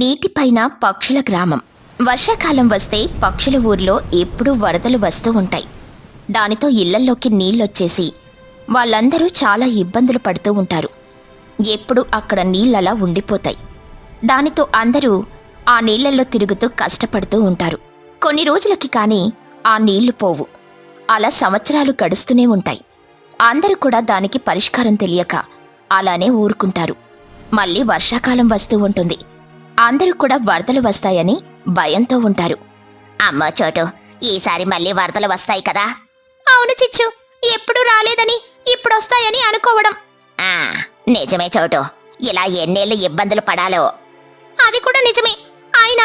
నీటిపైన పక్షుల గ్రామం. వర్షాకాలం వస్తే పక్షుల ఊర్లో ఎప్పుడూ వరదలు వస్తూ ఉంటాయి. దానితో ఇళ్ళల్లోకి నీళ్ళొచ్చేసి వాళ్ళందరూ చాలా ఇబ్బందులు పడుతూ ఉంటారు. ఎప్పుడు అక్కడ నీళ్ళలా ఉండిపోతాయి. దానితో అందరూ ఆ నీళ్ళల్లో తిరుగుతూ కష్టపడుతూ ఉంటారు. కొన్ని రోజులకి కానీ ఆ నీళ్ళు పోవు. అలా సంవత్సరాలు గడుస్తూనే ఉంటాయి. అందరూ కూడా దానికి పరిష్కారం తెలియక అలానే ఊరుకుంటారు. మళ్ళీ వర్షాకాలం వస్తూ ఉంటుంది. అందరూ కూడా వరదలు వస్తాయని భయంతో ఉంటారు. అమ్మో చోటు ఈసారి మళ్ళీ వరదలు వస్తాయి కదా. అవును చిచ్చు ఎప్పుడు రాలేదని ఇప్పుడొస్తాయని అనుకోవడం. ఆ నిజమే చోటు ఇలా ఎన్నేళ్ళు ఇబ్బందులు పడాలో. అది కూడా నిజమే ఆయన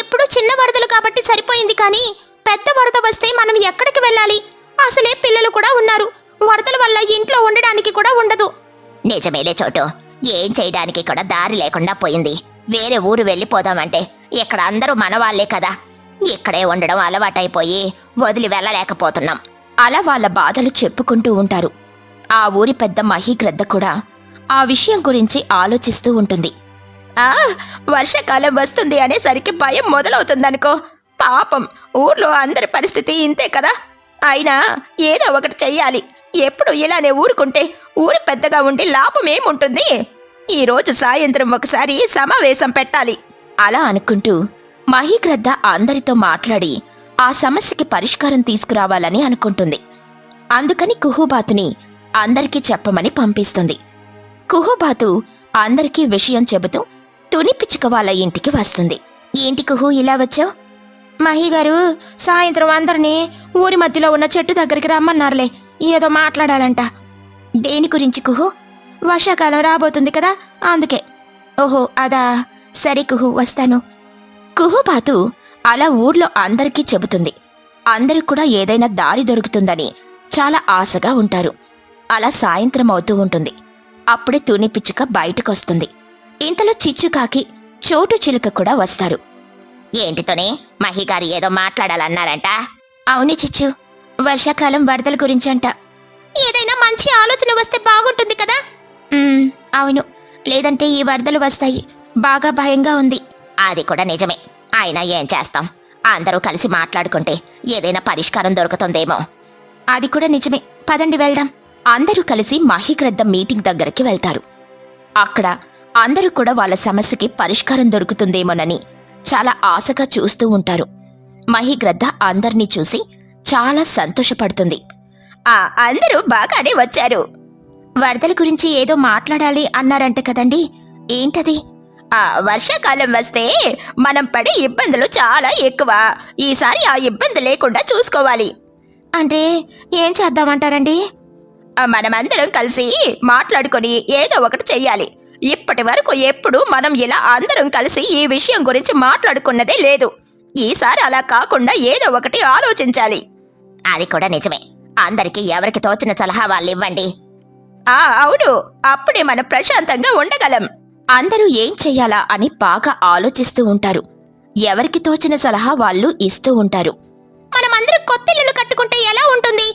ఎప్పుడు చిన్న వరదలు కాబట్టి సరిపోయింది కానీ పెద్ద వరద వస్తే మనం ఎక్కడికి వెళ్ళాలి? అసలే పిల్లలు కూడా ఉన్నారు వరదల వల్ల ఇంట్లో ఉండడానికి కూడా ఉండదు. నిజమేలే చోటు ఏం చేయడానికి కూడా దారి లేకుండా పోయింది. వేరే ఊరు వెళ్ళిపోదామంటే ఇక్కడ అందరూ మనవాళ్ళే కదా. ఇక్కడే ఉండడం అలవాటైపోయి వదిలి వెళ్ళలేకపోతున్నాం. అలా వాళ్ళ బాధలు చెప్పుకుంటూ ఉంటారు. ఆ ఊరి పెద్ద మహీగ్రద్ద కూడా ఆ విషయం గురించి ఆలోచిస్తూ ఉంటుంది. ఆ వర్షాకాలం వస్తుంది అనేసరికి భయం మొదలవుతుందనుకో. పాపం ఊర్లో అందరి పరిస్థితి ఇంతే కదా. అయినా ఏదో ఒకటి చెయ్యాలి. ఎప్పుడు ఇలానే ఊరుకుంటే ఊరు పెద్దగా ఉండి లాభం ఏముంటుంది ఈరోజు సాయంత్రం ఒకసారి సమావేశం పెట్టాలి. అలా అనుకుంటూ మహీగ్రద్ద అందరితో మాట్లాడి ఆ సమస్యకి పరిష్కారం తీసుకురావాలని అనుకుంటుంది. అందుకని కుహుబాతుని అందరికీ చెప్పమని పంపిస్తుంది. కుహుబాతు అందరికీ విషయం చెబుతూ తుని పిచ్చుక వాళ్ళ ఇంటికి వస్తుంది. ఏంటి కుహు ఇలా వచ్చావు? మహిగారు సాయంత్రం అందరినీ ఊరి మధ్యలో ఉన్న చెట్టు దగ్గరికి రమ్మన్నారులే. ఏదో మాట్లాడాలంట. దేని గురించి కుహు? వర్షాకాలం రాబోతుంది కదా అందుకే. ఓహో అదా. సరే కుహు వస్తాను. కుహుబాతు అలా ఊర్లో అందరికీ చెబుతుంది. అందరూ కూడా ఏదైనా దారి దొరుకుతుందని చాలా ఆశగా ఉంటారు. అలా సాయంత్రం అవుతూ ఉంటుంది. అప్పుడే తుని పిచ్చుక బయటకొస్తుంది. ఇంతలో చిచ్చుకాకి చోటు చిలుక కూడా వస్తారు. ఏంటితోనే మహిగారు ఏదో మాట్లాడాలన్నారంట? అవును చిచ్చు. వర్షాకాలం వరదల గురించంట. ఏదైనా మంచి ఆలోచన వస్తే బాగుంటుంది కదా? అవును. లేదంటే ఈ వరదలు వస్తాయి. బాగా భయంగా ఉంది. అది కూడా నిజమే. అయినా ఏం చేస్తాం? అందరూ కలిసి మాట్లాడుకుంటే ఏదైనా పరిష్కారం దొరుకుతుందేమో. అది కూడా నిజమే. పదండి వెళ్దాం. అందరూ కలిసి మహిగ్రద్ద మీటింగ్ దగ్గరికి వెళ్తారు. అక్కడ అందరూ కూడా వాళ్ళ సమస్యకి పరిష్కారం దొరుకుతుందేమోనని చాలా ఆశగా చూస్తూ ఉంటారు. మహిగ్రద్ద అందర్నీ చూసి చాలా సంతోషపడుతుంది. ఆ అందరూ బాగానే వచ్చారు. వరదల గురించి ఏదో మాట్లాడాలి అన్నారంట కదండి. ఏంటది? ఆ వర్షాకాలం వస్తే మనం పడే ఇబ్బందులు చాలా ఎక్కువ. ఈసారి ఆ ఇబ్బంది లేకుండా చూసుకోవాలి. అంటే ఏం చేద్దామంటారండి? మనమందరం కలిసి మాట్లాడుకొని ఏదో ఒకటి చెయ్యాలి. ఇప్పటి వరకు ఎప్పుడు మనం ఇలా అందరం కలిసి ఈ విషయం గురించి మాట్లాడుకున్నదే లేదు. ఈసారి అలా కాకుండా ఏదో ఒకటి ఆలోచించాలి. అది కూడా నిజమే. అందరికీ ఎవరికి తోచిన సలహా వాళ్ళు ఇవ్వండి ఆ అవును. అప్పుడే మనం ప్రశాంతంగా ఉండగలం. అందరూ ఏం చెయ్యాలా అని బాగా ఆలోచిస్తూ ఉంటారు. ఎవరికి తోచిన సలహా వాళ్ళు ఇస్తూ ఉంటారు. మనమందరం కొత్త ఇల్లులు కట్టుకుంటే ఎలా ఉంటుంది?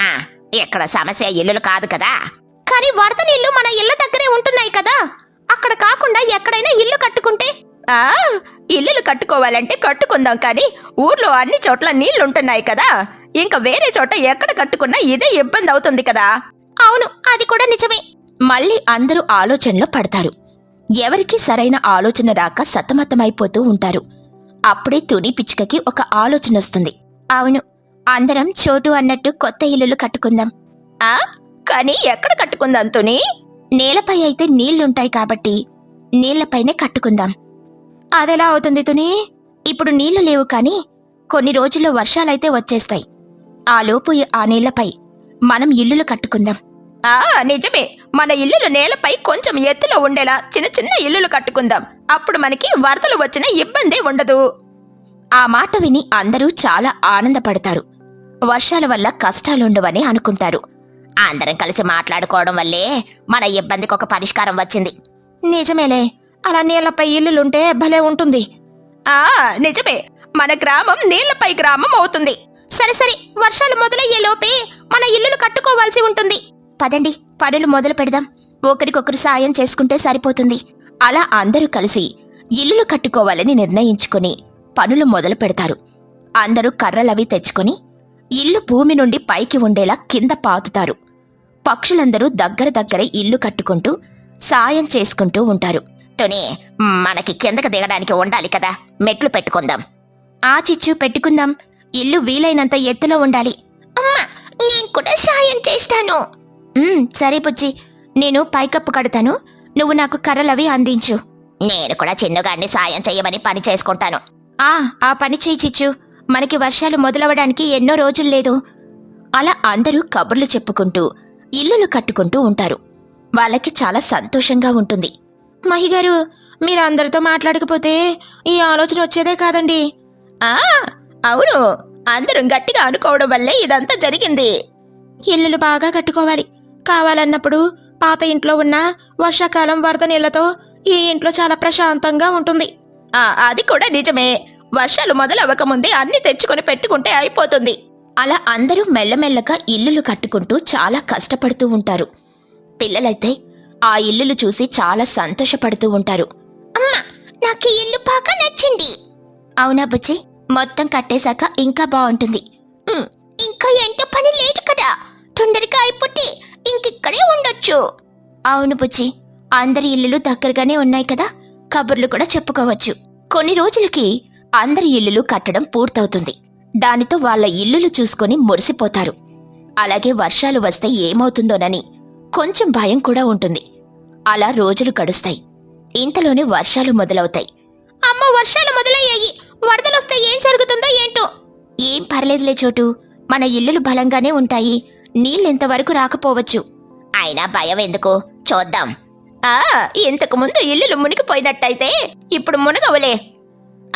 ఆ ఇక్కడ సమస్య ఇల్లులు కాదు కదా. కానీ వరద నీళ్ళు మన ఇళ్ళ దగ్గరే ఉంటున్నాయి కదా. అక్కడ కాకుండా ఎక్కడైనా ఇల్లు కట్టుకుంటే? ఆ ఇల్లులు కట్టుకోవాలంటే కట్టుకుందాం కానీ ఊర్లో అన్ని చోట్ల నీళ్ళుంటున్నాయి కదా. ఇంకా వేరే చోట ఎక్కడ కట్టుకున్నా ఇదే ఇబ్బంది అవుతుంది కదా. అవును అది కూడా నిజమే. మళ్ళీ అందరూ ఆలోచనలో పడతారు. ఎవరికి సరైన ఆలోచన రాక సతమతమైపోతూ ఉంటారు. అప్పుడే తుని పిచ్చుకకి ఒక ఆలోచన వస్తుంది. అవును అందరం చోటు అన్నట్టు కొత్త ఇల్లులు కట్టుకుందాం. ఆ? కానీ ఎక్కడ కట్టుకుందాం తుని? నేలపై అయితే నీళ్ళుంటాయి కాబట్టి నీళ్ళపైనే కట్టుకుందాం. అదెలా అవుతుంది తుని? ఇప్పుడు నీళ్ళు లేవు కానీ కొన్ని రోజుల్లో వర్షాలైతే వచ్చేస్తాయి. ఆ లోపు ఆ నీళ్ళపై మనం ఇల్లులు కట్టుకుందాం. ఆ నిజమే. మన ఇల్లులు నేలపై కొంచెం ఎత్తులో ఉండేలా చిన్న చిన్న ఇల్లులు కట్టుకుందాం. అప్పుడు మనకి వరదలు వచ్చిన ఇబ్బందే ఉండదు. ఆ మాట విని అందరూ చాలా ఆనందపడతారు. వర్షాల వల్ల కష్టాలుండవని అనుకుంటారు. అందరం కలిసి మాట్లాడుకోవడం వల్లే మన ఇబ్బందికి ఒక పరిష్కారం వచ్చింది. నిజమేలే. అలా నీళ్ళపై ఇల్లులుంటే భలే ఉంటుంది. ఆ నిజమే. మన గ్రామం నీళ్ళపై గ్రామం అవుతుంది. సరే సరే. వర్షాలు మొదలయ్యే లోపే మన ఇల్లులు కట్టుకోవాల్సి ఉంటుంది. పదండి పనులు మొదలు పెడదాం. ఒకరికొకరు సాయం చేసుకుంటే సరిపోతుంది. అలా అందరూ కలిసి ఇల్లులు కట్టుకోవాలని నిర్ణయించుకుని పనులు మొదలు పెడతారు. అందరూ కర్రలవి తెచ్చుకొని ఇల్లు భూమి నుండి పైకి ఉండేలా కింద పాతుతారు. పక్షులందరూ దగ్గర దగ్గర ఇల్లు కట్టుకుంటూ సాయం చేసుకుంటూ ఉంటారు. తుని మనకి కిందకి దిగడానికి ఉండాలి కదా. మెట్లు పెట్టుకుందాం. ఆ చిచ్చు పెట్టుకుందాం. ఇల్లు వీలైనంత ఎత్తులో ఉండాలి. అమ్మా నేను కూడా సాయం చేస్తాను. సరే బుజ్జి. నేను పైకప్పు కడతాను. నువ్వు నాకు కర్రలవి అందించు. నేను కూడా చిన్నగాన్ని సాయం చెయ్యమని పని చేసుకుంటాను. ఆ ఆ పని చేయి చిచ్చు. మనకి వర్షాలు మొదలవడానికి ఎన్నో రోజులు లేదు. అలా అందరూ కబుర్లు చెప్పుకుంటూ ఇల్లులు కట్టుకుంటూ ఉంటారు. వాళ్ళకి చాలా సంతోషంగా ఉంటుంది. మహిగారు మీరు అందరితో మాట్లాడకపోతే ఈ ఆలోచన వచ్చేదే కాదండి. ఆ అవును. అందరం గట్టిగా అనుకోవడం వల్లే ఇదంతా జరిగింది. ఇల్లులు బాగా కట్టుకోవాలి. కావాలన్నప్పుడు పాత ఇంట్లో ఉన్న వర్షాకాలం వరద నీళ్ళతో ఈ ఇంట్లో చాలా ప్రశాంతంగా ఉంటుంది. అది కూడా నిజమే. వర్షాలు మొదలవ్వకముందే అన్ని తెచ్చుకొని పెట్టుకుంటే అయిపోతుంది. అలా అందరూ మెల్లమెల్లగా ఇల్లులు కట్టుకుంటూ చాలా కష్టపడుతూ ఉంటారు. పిల్లలైతే ఆ ఇల్లులు చూసి చాలా సంతోషపడుతూ ఉంటారు. అమ్మా నాకు ఇల్లు బాగా నచ్చింది. అవునా బుజ్జి? మొత్తం కట్టేశాక ఇంకా బాగుంటుంది. ఉండొచ్చు అవును బుజ్జి అందరి ఇల్లులు దగ్గరగానే ఉన్నాయి కదా? కబుర్లు కూడా చెప్పుకోవచ్చు. కొన్ని రోజులకి అందరి ఇల్లులు కట్టడం పూర్తవుతుంది. దానితో వాళ్ళ ఇల్లులు చూసుకొని మురిసిపోతారు. అలాగే వర్షాలు వస్తే ఏమవుతుందోనని కొంచెం భయం కూడా ఉంటుంది. అలా రోజులు గడుస్తాయి. ఇంతలోనే వర్షాలు మొదలవుతాయి. అమ్మ వర్షాలు మొదలయ్యాయి. వరదలొస్తే ఏం జరుగుతుందో ఏంటో? ఏం పర్లేదులే చోటు. మన ఇల్లులు బలంగానే ఉంటాయి. నీళ్ళెంతవరకు రాకపోవచ్చు. అయినా భయం ఎందుకు? చూద్దాం. ఆ ఇంతకు ముందు ఇల్లులు మునిగిపోయినట్టయితే ఇప్పుడు మునగవులే.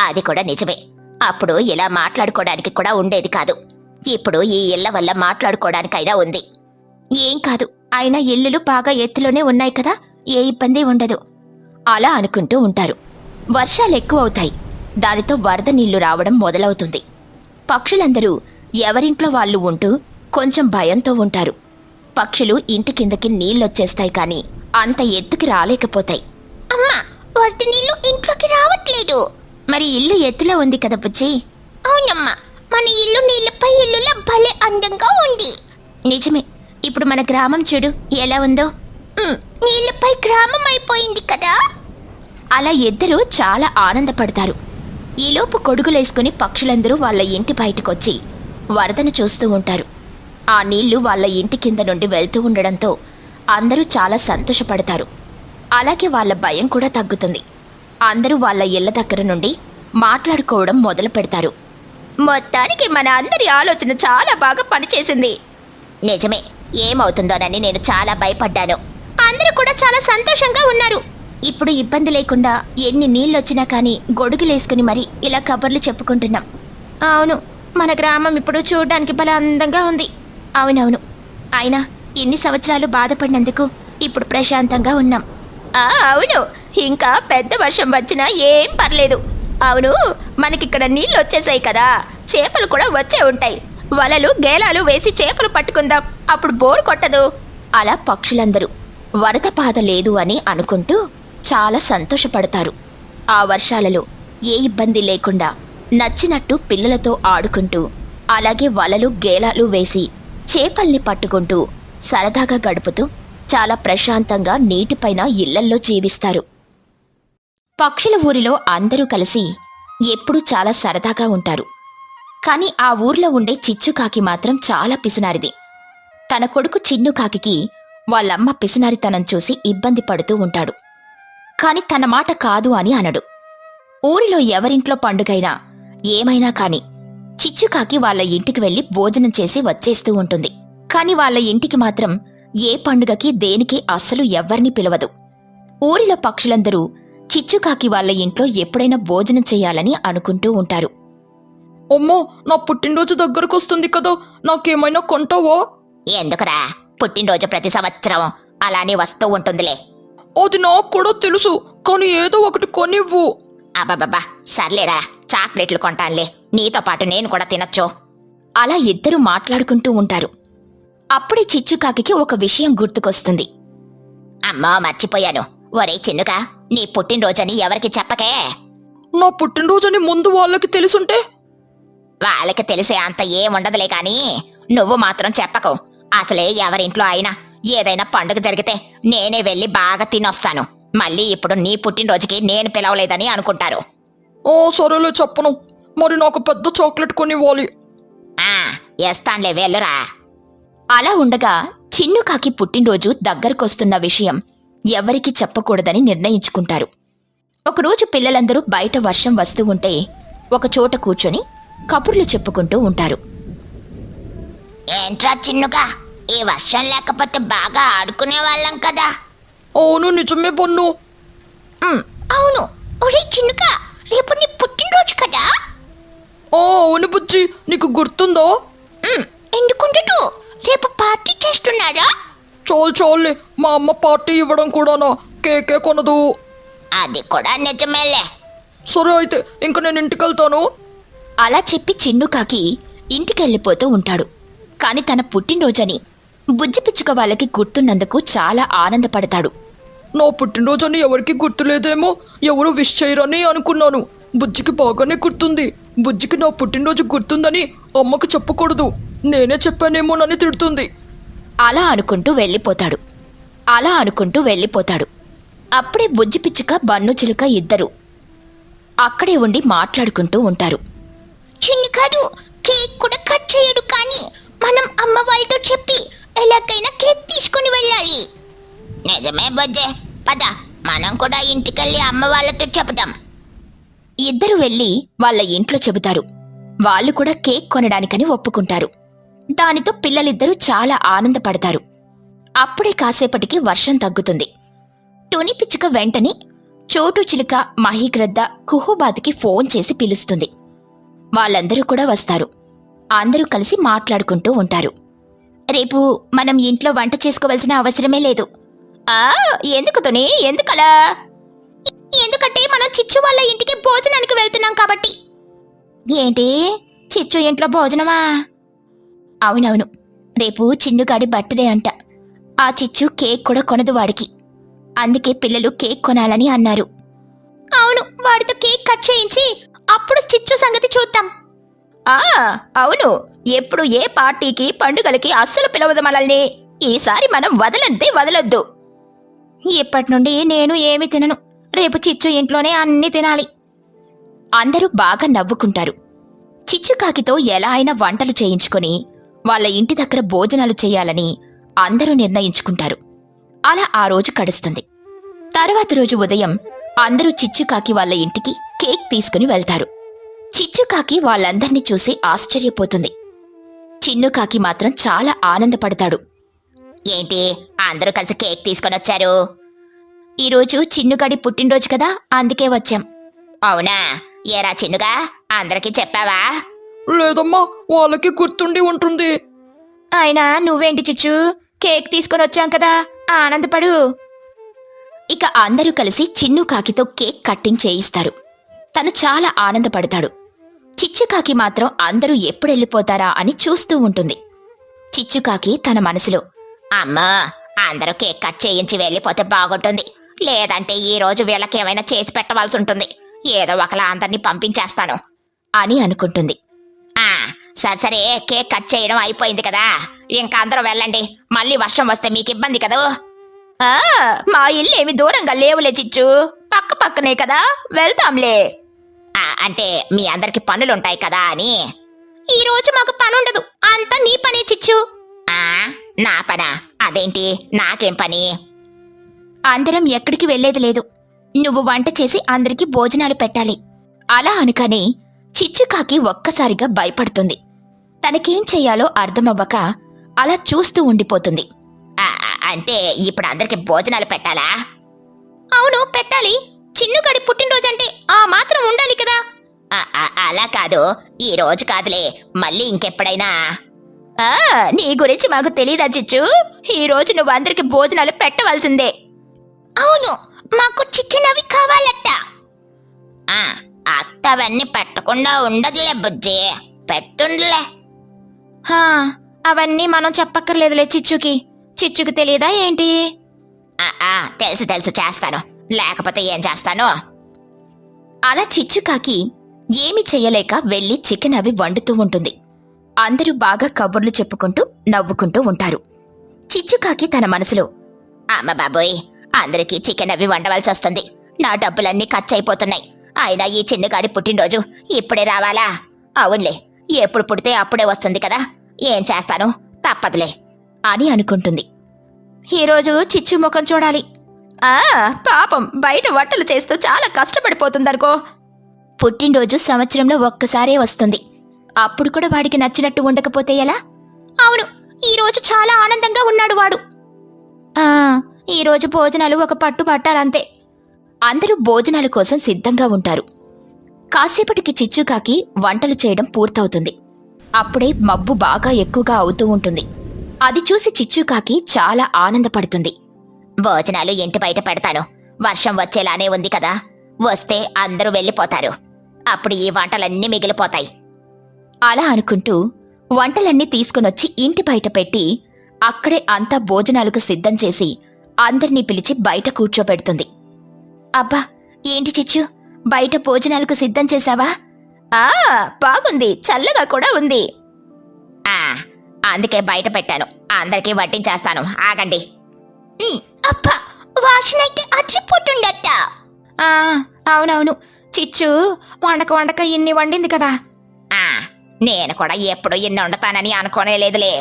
అది కూడా నిజమే. అప్పుడు ఇలా మాట్లాడుకోవడానికి కూడా ఉండేది కాదు. ఇప్పుడు ఈ ఇళ్ళ వల్ల మాట్లాడుకోవడానికైనా ఉంది. ఏం కాదు. అయినా ఇల్లులు బాగా ఎత్తులోనే ఉన్నాయి కదా. ఏ ఇబ్బంది ఉండదు. అలా అనుకుంటూ ఉంటారు. వర్షాలు ఎక్కువ అవుతాయి దానితో వరద నీళ్ళు రావడం మొదలవుతుంది. పక్షులందరూ ఎవరింట్లో వాళ్ళు ఉంటూ కొంచెం భయంతో ఉంటారు. పక్షులు ఇంటి కిందకి నీళ్ళొచ్చేస్తాయి కానీ అంత ఎత్తుకి రాలేకపోతాయి. అమ్మా వాటి నీళ్ళు ఇంట్లోకి రావట్లేదు. మరి ఇల్లు ఎత్తులో ఉంది కదా బుజ్జి? అవునమ్మా మన ఇల్లు నీళ్ళపై ఇల్లులా భలే అందంగా ఉంది. నిజమే ఇప్పుడు మన గ్రామం చూడు ఎలా ఉందో. నీళ్ళపై గ్రామం అయిపోయింది కదా. అలా ఇద్దరూ చాలా ఆనందపడతారు. ఈలోపు కొడుకులేసుకుని పక్షులందరూ వాళ్ళ ఇంటి బయటకొచ్చి వరదను చూస్తూ ఉంటారు. ఆ నీళ్ళు వాళ్ళ ఇంటి కింద నుండి వెళ్తూ ఉండడంతో అందరూ చాలా సంతోషపడతారు. అలాగే వాళ్ళ భయం కూడా తగ్గుతుంది. అందరూ వాళ్ళ ఇళ్ళ దగ్గర నుండి మాట్లాడుకోవడం మొదలు పెడతారు. మొత్తానికి మన అందరి ఆలోచన చాలా బాగా పనిచేసింది. నిజమే ఏమవుతుందోనని నేను చాలా భయపడ్డాను. అందరూ కూడా చాలా సంతోషంగా ఉన్నారు. ఇప్పుడు ఇబ్బంది లేకుండా ఎన్ని నీళ్ళొచ్చినా కానీ గొడుగులేసుకుని మరి ఇలా కబుర్లు చెప్పుకుంటున్నాం. అవును మన గ్రామం ఇప్పుడు చూడడానికి భలే అందంగా ఉంది. అవునవును. అయినా ఇన్ని సంవత్సరాలు బాధపడినందుకు ఇప్పుడు ప్రశాంతంగా ఉన్నాం. ఆ, అవును. ఇంకా పెద్ద వర్షం వచ్చినా ఏం పర్లేదు. అవును మనకిక్కడ నీళ్ళు వచ్చేసాయి కదా. చేపలు కూడా వచ్చే ఉంటాయి. వలలు గేలాలు వేసి చేపలు పట్టుకుందాం. అప్పుడు బోరు కొట్టదు. అలా పక్షులందరూ వరద బాధ లేదు అని అనుకుంటూ చాలా సంతోషపడతారు. ఆ వర్షాలలో ఏ ఇబ్బంది లేకుండా నచ్చినట్టు పిల్లలతో ఆడుకుంటూ అలాగే వలలు గేలాలు వేసి చేపల్ని పట్టుకుంటూ సరదాగా గడుపుతూ చాలా ప్రశాంతంగా నీటిపైన ఇళ్ళల్లో జీవిస్తారు. పక్షుల ఊరిలో అందరూ కలిసి ఎప్పుడూ చాలా సరదాగా ఉంటారు. కానీ ఆ ఊర్లో ఉండే చిచ్చుకాకి మాత్రం చాలా పిసినారిది. తన కొడుకు చిన్ను కాకికి వాళ్ళమ్మ పిసినారితనం చూసి ఇబ్బంది పడుతూ ఉంటాడు. కాని తన మాట కాదు అని అనడు. ఊరిలో ఎవరింట్లో పండుగైనా ఏమైనా కానీ చిచ్చుకాకి వాళ్ళ ఇంటికి వెళ్ళి భోజనం చేసి వచ్చేస్తూ ఉంటుంది. కాని వాళ్ళ ఇంటికి మాత్రం ఏ పండుగకి దేనికి అస్సలు ఎవ్వర్ని పిలవదు. ఊరిలో పక్షులందరూ చిచ్చుకాకి వాళ్ళ ఇంట్లో ఎప్పుడైనా భోజనం చేయాలని అనుకుంటూ ఉంటారు. అమ్మో నా పుట్టినరోజు దగ్గరకు వస్తుంది కదా నాకేమైనా కొంటావా? ఎందుకురా? పుట్టినరోజు ప్రతి సంవత్సరం అలానే వస్తూ ఉంటుందిలే. అది నాకు కూడా తెలుసు కానీ ఏదో ఒకటి కొనివ్వు. అబ్బబ్బబ్బా సర్లేరా చాక్లెట్లు కొంటానులే. నీతో పాటు నేను కూడా తినొచ్చు. అలా ఇద్దరు మాట్లాడుకుంటూ ఉంటారు. అప్పుడే చిచ్చుకాకి ఒక విషయం గుర్తుకొస్తుంది. అమ్మా మర్చిపోయాను. ఒరే చిన్నుగా నీ పుట్టినరోజని ఎవరికి చెప్పకే? నా పుట్టినరోజని ముందు వాళ్ళకి తెలుసుంటే? వాళ్ళకి తెలిసే అంత ఏముండదులే కాని నువ్వు మాత్రం చెప్పకు. అసలే ఎవరింట్లో అయినా ఏదైనా పండుగ జరిగితే నేనే వెళ్ళి బాగా తినొస్తాను. మళ్ళీ ఇప్పుడు నీ పుట్టినరోజుకి నేను పిలవలేదని అనుకుంటారు. ఓ సరేలే చెప్పను. మరి నాకు పెద్ద చాక్లెట్ కొనివ్వాలి. ఆ ఎస్తాన్లే వెళ్ళురా. అలా ఉండగా చిన్నుకాకి పుట్టినరోజు దగ్గరకొస్తున్న విషయం ఎవరికీ చెప్పకూడదని నిర్ణయించుకుంటారు. ఒకరోజు పిల్లలందరూ బయట వర్షం వస్తూ ఉంటే ఒక చోట కూర్చొని కబుర్లు చెప్పుకుంటూ ఉంటారు. ఏంట్రా చిన్నుగా ఈ వర్షం లేకపోతే బాగా ఆడుకునే వాళ్ళం కదా. అవును నిజమే బన్ను అవును. ఒరే చిన్నుగా రేపు నీ పుట్టినరోజు కదా? ఆ అవును బుజ్జి. నీకు గుర్తుందా? ఎందుకుంటూ రేపు పార్టీ చేస్తున్నారా చాలు చాలులే. మా అమ్మ పార్టీ ఇవ్వడం కూడానా? కేకే కొనదు. అది కూడా నిజమేలే. సరే అయితే ఇంక నేను ఇంటికి వెళ్తాను అలా చెప్పి చిన్నుకాకి ఇంటికెళ్ళిపోతూ ఉంటాడు. కాని తన పుట్టినరోజని బుజ్జి పిచ్చుక వాళ్ళకి గుర్తున్నందుకు చాలా ఆనందపడతాడు. నా పుట్టినరోజని ఎవరికి గుర్తులేదేమో? ఎవరు విష్ చేయరని అనుకున్నాను. బుజ్జికి బాగానే గుర్తుంది. బుజ్జికి నా పుట్టినరోజు గుర్తుందని అమ్మకు చెప్పకూడదు. నేనే చెప్పానేమోనని తిడుతుంది. అలా అనుకుంటూ వెళ్ళిపోతాడు. అలా అనుకుంటూ వెళ్ళిపోతాడు. అప్పుడే బుజ్జి పిచ్చుక బన్ను చిలుక ఇద్దరు. అక్కడే ఉండి మాట్లాడుకుంటూ ఉంటారు. చిన్నికాడు కేక్ కూడా కట్ చేయడు కానీ మనం అమ్మ వాళ్ళతో చెప్పి ఎలాగైనా కేక్ తీసుకుని వెళ్ళాలి. నిజమే బుజ్జే. పద మనం కూడా ఇంటికెళ్ళి అమ్మ వాళ్ళతో చెబుదాం ఇద్దరు వెళ్ళి వాళ్ళ ఇంట్లో చెబుతారు. వాళ్ళు కూడా కేక్ కొనడానికని ఒప్పుకుంటారు. దానితో పిల్లలిద్దరూ చాలా ఆనందపడతారు. అప్పుడే కాసేపటికి వర్షం తగ్గుతుంది. తుని పిచ్చుక వెంటనే చోటు చిలుక మహిగ్రద్ద కుహుబాద్కి ఫోన్ చేసి పిలుస్తుంది. వాళ్ళందరూ కూడా వస్తారు. అందరూ కలిసి మాట్లాడుకుంటూ ఉంటారు. రేపు మనం ఇంట్లో వంట చేసుకోవాల్సిన అవసరమే లేదు. ఆ ఎందుకు తుని? ఎందుకలా? ఎందుకంటే మనం చిచ్చు వాళ్ళ ఇంటికి భోజనానికి వెళ్తున్నాం కాబట్టి. ఏంటి? చిచ్చు ఇంట్లో భోజనమా? అవునవును. రేపు చిన్నుగాడి బర్త్డే అంట. ఆ చిచ్చు కేక్ కూడా కొనదు వాడికి. అందుకే పిల్లలు కేక్ కొనాలని అన్నారు. అవును వాడితో కేక్ కట్ చేయించి అప్పుడు చిచ్చు సంగతి చూద్దాం. ఆ అవును. ఎప్పుడు ఏ పార్టీకి పండుగలకి అస్సలు పిలవదు మనల్ని. ఈసారి మనం వదలద్దే వదలొద్దు. ఇప్పటి నుండి నేను ఏమి తినను. రేపు చిచ్చు ఇంట్లోనే అన్ని తినాలి. అందరూ బాగా నవ్వుకుంటారు. చిచ్చుకాకితో ఎలా అయినా వంటలు చేయించుకొని వాళ్ళ ఇంటి దగ్గర భోజనాలు చేయాలని అందరూ నిర్ణయించుకుంటారు. అలా ఆ రోజు కడుస్తుంది. తర్వాత రోజు ఉదయం అందరూ చిచ్చుకాకి వాళ్ళ ఇంటికి కేక్ తీసుకుని వెళ్తారు. చిచ్చుకాకి వాళ్ళందర్నీ చూసి ఆశ్చర్యపోతుంది. చిన్నుకాకి మాత్రం చాలా ఆనందపడతాడు. ఏంటి అందరూ కలిసి కేక్ తీసుకొని వచ్చారు ఈరోజు చిన్నుగాడి పుట్టినరోజు కదా అందుకే వచ్చాం. అవునా? ఏరా చిన్నుగా అందరికీ చెప్పావా? లేదమ్మా వాళ్ళకి గుర్తుండి ఉంటుంది. అయినా నువ్వేంటి చిచ్చు? కేక్ తీసుకొని వచ్చాం కదా ఆనందపడు. ఇక అందరూ కలిసి చిన్ను కాకితో కేక్ కట్టింగ్ చేయిస్తారు. తను చాలా ఆనందపడతాడు. చిచ్చుకాకి మాత్రం అందరూ ఎప్పుడెళ్ళిపోతారా అని చూస్తూ ఉంటుంది. చిచ్చుకాకి తన మనసులో అమ్మా అందరూ కేక్ కట్ చేయించి వెళ్ళిపోతే బాగుంటుంది. లేదంటే ఈ రోజు వీళ్ళకి ఏమైనా చేసి పెట్టవలసి ఉంటుంది. ఏదో ఒకలా అందరినీ పంపించేస్తాను అని అనుకుంటుంది. ఆ సరే సరే కేక్ కట్ చేయడం అయిపోయింది కదా. ఇంకా అందరూ వెళ్ళండి. మళ్ళీ వర్షం వస్తే మీకు ఇబ్బంది కదూ. ఆ మా ఇల్లు ఏమి దూరంగా లేవులే చిచ్చు. పక్క పక్కనే కదా. వెళ్తాంలే ఆ, అంటే మీ అందరికి పనులుంటాయి కదా అని. ఈ రోజు మాకు పనుండదు. అంతా నీ పనే చిచ్చు. ఆ నా పనా? అదేంటి? నాకేం పని? అందరం ఎక్కడికి వెళ్ళేది లేదు. నువ్వు వంట చేసి అందరికి భోజనాలు పెట్టాలి. అలా అనుకని చిచ్చుకాకి ఒక్కసారిగా భయపడుతుంది. తనకేం చెయ్యాలో అర్థమవ్వక అలా చూస్తూ ఉండిపోతుంది. అంటే ఇప్పుడు అందరికి భోజనాలు పెట్టాలా? అవును పెట్టాలి. చిన్నుగడి పుట్టినరోజంటే ఆ మాత్రం ఉండాలి కదా. అలా కాదు. ఈ రోజు కాదులే. మళ్ళీ ఇంకెప్పుడైనా. ఆ, నీ గురించి మాకు తెలీదా చిచ్చు? ఈ రోజు నువ్వు అందరికి భోజనాలు పెట్టవలసిందే. అవును మాకు చికెన్ అవి కావాలట. అత్తవన్నీ పెట్టకుండా ఉండదులే బుజ్జి పెట్టుండలే. అవన్నీ మనం చెప్పక్కర్లేదులే చిచ్చుకి. చిచ్చుకి తెలియదా ఏంటి? తెలుసు తెలుసు చేస్తాను. లేకపోతే ఏం చేస్తాను? అలా చిచ్చుకాకి ఏమి చెయ్యలేక వెళ్ళి చికెన్ అవి వండుతూ ఉంటుంది. అందరూ బాగా కబుర్లు చెప్పుకుంటూ నవ్వుకుంటూ ఉంటారు. చిచ్చుకాకి తన మనసులో అమ్మ బాబోయ్ అందరికీ చికెన్ అవి వండవలసి వస్తుంది. నా డబ్బులన్నీ ఖర్చయిపోతున్నాయి. అయినా ఈ చిన్నగాడి పుట్టినరోజు ఇప్పుడే రావాలా? అవునులే ఎప్పుడు పుడితే అప్పుడే వస్తుంది కదా. ఏం చేస్తాను? తప్పదులే అని అనుకుంటుంది. ఈరోజు చిచ్చు ముఖం చూడాలి. ఆ పాపం బయట వంటలు చేస్తూ చాలా కష్టపడిపోతుందనుకో. పుట్టినరోజు సంవత్సరంలో ఒక్కసారే వస్తుంది. అప్పుడు కూడా వాడికి నచ్చినట్టు ఉండకపోతే ఎలా? అవును ఈరోజు చాలా ఆనందంగా ఉన్నాడు వాడు. ఆ ఈ రోజు భోజనాలు ఒక పట్టు పట్టాలంతే. అందరూ భోజనాల కోసం సిద్ధంగా ఉంటారు. కాసేపటికి చిచ్చుకాకి వంటలు చేయడం పూర్తవుతుంది. అప్పుడే మబ్బు బాగా ఎక్కువగా అవుతూ ఉంటుంది. అది చూసి చిచ్చుకాకి చాలా ఆనందపడుతుంది. భోజనాలు ఇంటి బయట పెడతాను? వర్షం వచ్చేలానే ఉంది కదా. వస్తే అందరూ వెళ్ళిపోతారు. అప్పుడు ఈ వంటలన్నీ మిగిలిపోతాయి. అలా అనుకుంటూ వంటలన్నీ తీసుకునొచ్చి ఇంటి బయట పెట్టి అక్కడే అంతా భోజనాలకు సిద్ధం చేసి అందర్నీ పిలిచి బయట కూర్చోబెడుతుంది. అబ్బా ఏంటి చిచ్చు? బయట భోజనాలకు సిద్ధం చేశావా? ఆ బాగుంది. చల్లగా కూడా ఉంది. ఆ అందుకే బయట పెట్టాను. అందరికీ వడ్డించేస్తాను. ఆగండి. అబ్బా వాసన అయితే అచ్చిపోతుండట అవునవును. చిచ్చు వండక వండక ఇన్ని వండింది కదా. నేను కూడా ఎప్పుడు ఇన్ని వండుతానని అనుకోనే లేదులే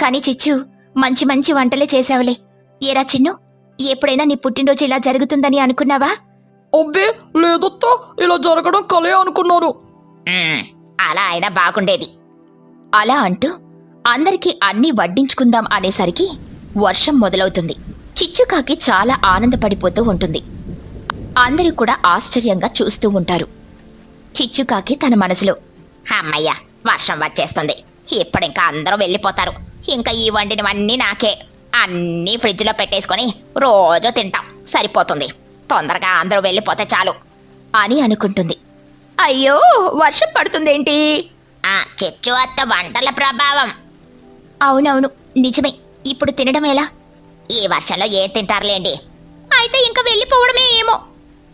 కానీ చిచ్చు మంచి మంచి వంటలే చేసావులే ఏరా చిన్ను? ఎప్పుడైనా నీ పుట్టినరోజు ఇలా జరుగుతుందని అనుకున్నావా? అబ్బే లేదత్తా. ఇలా జరగడం కలే అనుకున్నాను. అలా అయినా బాగుండేది. అలా అంటూ అందరికీ అన్ని వడ్డించుకుందాం అనేసరికి వర్షం మొదలవుతుంది. చిచ్చుకాకి చాలా ఆనందపడిపోతూ ఉంటుంది. అందరూ కూడా ఆశ్చర్యంగా చూస్తూ ఉంటారు. చిచ్చుకాకి తన మనసులో అమ్మయ్య వర్షం వచ్చేస్తుంది. ఇప్పుడింకా అందరూ వెళ్ళిపోతారు. ఇంకా ఈ వండినవన్నీ నాకే. అన్నీ ఫ్రిడ్జ్లో పెట్టేసుకొని రోజు తింటాం. సరిపోతుంది. తొందరగా అందరూ వెళ్ళిపోతే చాలు. అని అనుకుంటుంది. అయ్యో వర్షం పడుతుందేంటి? ఆ చెచ్చు అత్త వంటల ప్రభావం. అవునవును నిజమే. ఇప్పుడు తినడం ఎలా? ఈ వర్షంలో ఏం తింటారులేండి అయితే ఇంకా వెళ్ళిపోవడమే ఏమో.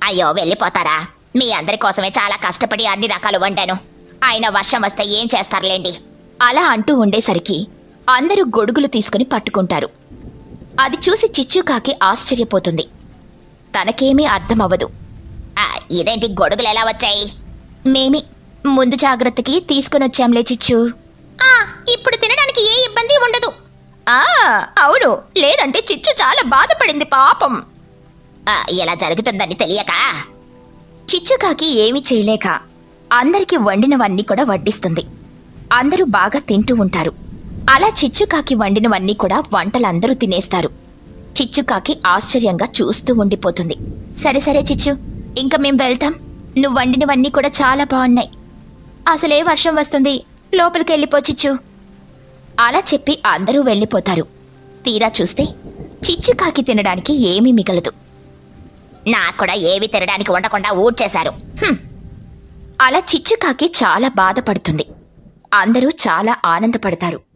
అయ్యో వెళ్ళిపోతారా? మీ అందరి కోసమే చాలా కష్టపడి అన్ని రకాలు వండాను. ఆయన వర్షం వస్తే ఏం చేస్తారులేండి? అలా అంటూ ఉండేసరికి అందరూ గొడుగులు తీసుకుని పట్టుకుంటారు. అది చూసి చిచ్చుకాకి ఆశ్చర్యపోతుంది. తనకేమీ అర్థమవ్వదు. ఆ, ఇదేంటి గొడుగులు ఎలా వచ్చాయి? మేమి ముందు జాగ్రత్తకి తీసుకునొచ్చాంలే చిచ్చు. ఆ ఇప్పుడు తినడానికి ఏ ఇబ్బంది ఉండదు. ఆ అవును. లేదంటే చిచ్చు చాలా బాధపడింది పాపం. ఇలా జరుగుతుందని తెలియక. చిచ్చుకాకి ఏమీ చేయలేక అందరికి వండినవన్నీ కూడా వడ్డిస్తుంది. అందరూ బాగా తింటూ ఉంటారు. అలా చిచ్చుకాకి వండినవన్నీ కూడా వంటలందరూ తినేస్తారు. చిచ్చుకాకి ఆశ్చర్యంగా చూస్తూ ఉండిపోతుంది. సరే సరే చిచ్చు ఇంకా మేం వెళ్తాం. నువ్వు వండినవన్నీ కూడా చాలా బాగున్నాయి అసలే వర్షం వస్తుంది. లోపలికి వెళ్ళిపో చిచ్చు. అలా చెప్పి అందరూ వెళ్ళిపోతారు. తీరా చూస్తే చిచ్చుకాకి తినడానికి ఏమీ మిగలదు. నాకు కూడా ఏవి తినడానికి ఉండకుండా ఊడ్చేశారు. అలా చిచ్చుకాకి చాలా బాధపడుతుంది. అందరూ చాలా ఆనందపడతారు.